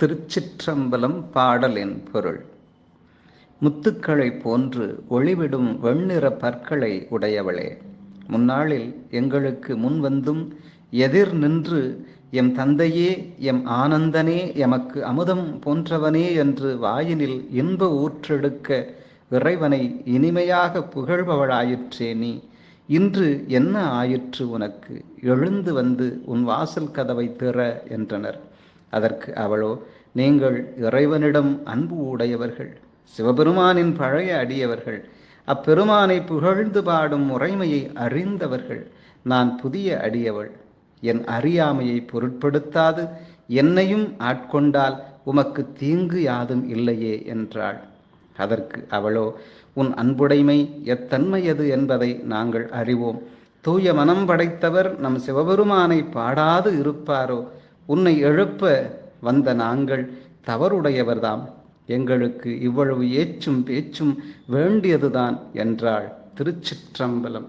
திருச்சிற்றம்பலம் பாடலின் பொருள். முத்துக்களை போன்று ஒளிவிடும் வெண்ணிற பற்களை உடையவளே முன்னாளில் எங்களுக்கு முன்வந்தும் எதிர் நின்று எம் தந்தையே எம் ஆனந்தனே எமக்கு அமுதம் போன்றவனே என்று வாயினில் இன்ப ஊற்றெடுக்க இறைவனை இனிமையாக புகழ்பவளாயிற்றே நீ. இன்று என்ன ஆயிற்று உனக்கு? எழுந்து வந்து உன் வாசல் கதவை திற என்றனர். அதற்கு அவளோ நீங்கள் இறைவனிடம் அன்பு உடையவர்கள் சிவபெருமானின் பழைய அடியவர்கள் அப்பெருமானை புகழ்ந்து பாடும் முறைமையை அறிந்தவர்கள் நான் புதிய அடியவள். என் அறியாமையை பொருட்படுத்தாது என்னையும் ஆட்கொண்டால் உமக்கு தீங்கு யாதும் இல்லையே என்றாள். அதற்கு அவளோ உன் அன்புடைமை எத்தன்மையது என்பதை நாங்கள் அறிவோம். தூய மனம் படைத்தவர் நம் சிவபெருமானை பாடாது இருப்பாரோ உன்னை எழுப்ப வந்த நாங்கள் தவறுடையவர்தாம். எங்களுக்கு இவ்வளவு ஏச்சும் பேச்சும் வேண்டியதுதான் என்றாள் திருச்சிற்றம்பலம்.